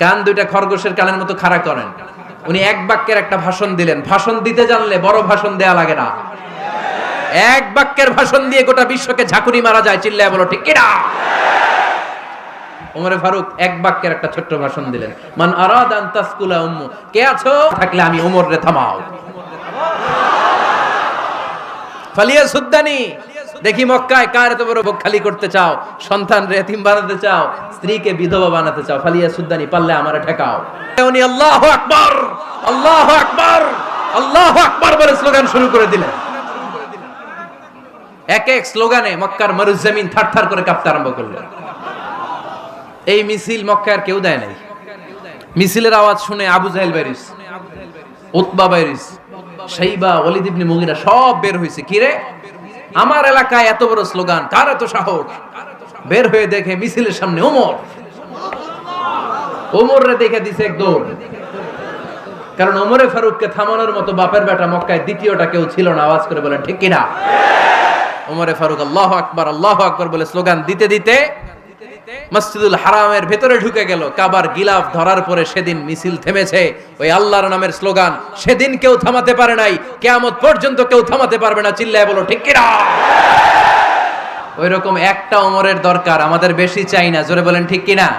কান দুইটা খরগোশের কানের মতো খাড়া করেন। উনি এক বাক্যের একটা ভাষণ দিলেন। ভাষণ দিতে জানলে বড় ভাষণ দেয়া লাগে না। এক বাক্যের ভাষণ দিয়ে গোটা বিশ্বকে ঝাঁকুনি মারা যায়, চিল্লায় বলো, ঠিক কিনা? ওমরে ফারুক এক বাক্যের একটা ছোট্ট ভাষণ দিলেন। মান আরাদান তাসকুলা উম্মু। কে আছো? থাকলে আমি ওমর রে থামাও। ফালিয়া সুদ্দানি দেখি মক্কায় কার এত বড় বুক খালি করতে চাও? সন্তান রে, এতিম বানাতে চাও? স্ত্রীকে বিধবা বানাতে চাও? ফালিয়া সুদ্দানি, পারলে আমারে ঠেকাও। উনি আল্লাহু আকবার! আল্লাহু আকবার! আল্লাহু আকবার বলে স্লোগান শুরু করে দিলেন। এক এক স্লোগানে মক্কার মরুজমিন থারথার করে কাঁপতে আরম্ভ করল। এই মিছিল মক্কার কেউ দেয় নাই। মিছিলের আওয়াজ শুনে আবু জাহেল বাইরিস, উতবা বাইরিস, শাইবা, ওয়ালিদ ইবনে মুগিরা সব বের হইছে। কি রে? আমার এলাকায় এত বড় স্লোগান, কার এত সাহস? বের হয়ে দেখে মিছিলের সামনে ওমর। ওমর রে দেখে দিছে একদম কারণ ওমরে ফারুককে থামানোর মতো বাপের বেটা মক্কায় দ্বিতীয়টা কেউ ছিল না, আওয়াজ করে বলেন, ঠিক কিনা? ওমরে ফারুক আল্লাহ আকবার আল্লাহ আকবার বলে স্লোগান দিতে দিতে মসজিদুল হারামের ভেতরে ঢুকে গেল। কাবার গিলাফ ধরার পরে সেদিন মিছিল থেমেছে। ওই আল্লাহর নামের স্লোগান, সেদিন কেউ থামাতে পারে নাই, কেয়ামত পর্যন্ত কেউ থামাতে পারবে না। চিল্লায় বলো, ঠিক কিনা? ওই রকম একটা অমরের দরকার, আমাদের বেশি চাই না। জোরে বলেন, ঠিক কিনা?